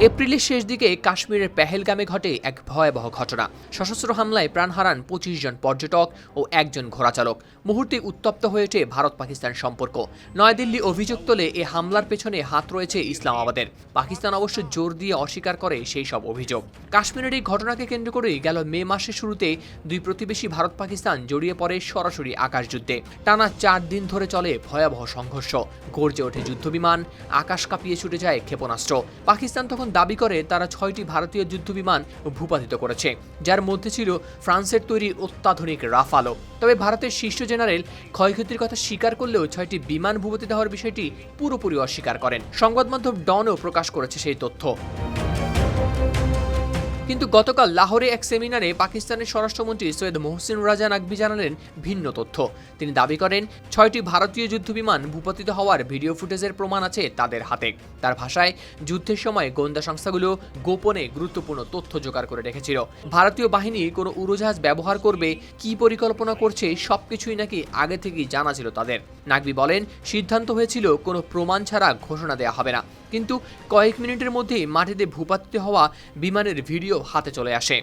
এপ্রিলের শেষ দিকে কাশ্মীরের পেহেলগামে ঘটে এক ভয়াবহ ঘটনা। সশস্ত্র হামলায় প্রাণ হারান পঁচিশ জন পর্যটক ও একজন ঘোড়াচালক। মুহূর্তে উত্তপ্ত হয়ে ওঠে ভারত পাকিস্তান সম্পর্ক। নয়াদিল্লি অভিযোগ তোলে এ হামলার পেছনে হাত রয়েছে ইসলামাবাদের। পাকিস্তান অবশ্য জোর দিয়ে অস্বীকার করে সেই সব অভিযোগ। কাশ্মীরের এই ঘটনাকে কেন্দ্র করেই গেল মে মাসের শুরুতে দুই প্রতিবেশী ভারত পাকিস্তান জড়িয়ে পড়ে সরাসরি আকাশযুদ্ধে টানা চার দিন ধরে চলে ভয়াবহ সংঘর্ষ। গর্জে ওঠে যুদ্ধবিমান, আকাশ কাঁপিয়ে ছুটে যায় ক্ষেপণাস্ত্র। পাকিস্তান তখন দাবি করে তারা ছয়টি ভারতীয় যুদ্ধবিমান ভূপাতিত করেছে, যার মধ্যে ছিল ফ্রান্সের তৈরি অত্যাধুনিক রাফালো তবে ভারতের শীর্ষ জেনারেল ক্ষয়ক্ষতির কথা স্বীকার করলেও ছয়টি বিমান ভূপাতিত হওয়ার বিষয়টি পুরোপুরি অস্বীকার করেন। সংবাদ মাধ্যম ডনও প্রকাশ করেছে সেই তথ্য। কিন্তু গতকাল লাহোরে এক সেমিনারে পাকিস্তানের স্বরাষ্ট্রমন্ত্রী সৈয়দ মোহসিন রাজা নাকভি জানালেন ভিন্ন তথ্য। তিনি দাবি করেন, ছয়টি ভারতীয় যুদ্ধবিমান ভূপতিত হওয়ার ভিডিও ফুটেজের প্রমাণ আছে তাদের হাতে। তার ভাষায়, যুদ্ধের সময় গোয়েন্দা সংস্থাগুলো গোপনে গুরুত্বপূর্ণ তথ্য জোগাড় করে রেখেছিল। ভারতীয় বাহিনী কোনো উড়োজাহাজ ব্যবহার করবে, কি পরিকল্পনা করছে, সবকিছুই নাকি আগে থেকেই জানা ছিল তাদের। নাকভি বলেন, সিদ্ধান্ত হয়েছিল কোনো প্রমাণ ছাড়া ঘোষণা দেওয়া হবে না। কিন্তু কয়েক মিনিটের মধ্যেই মাটিতে ভূপাতিত হওয়া বিমানের ভিডিও হাতে চলে আসে।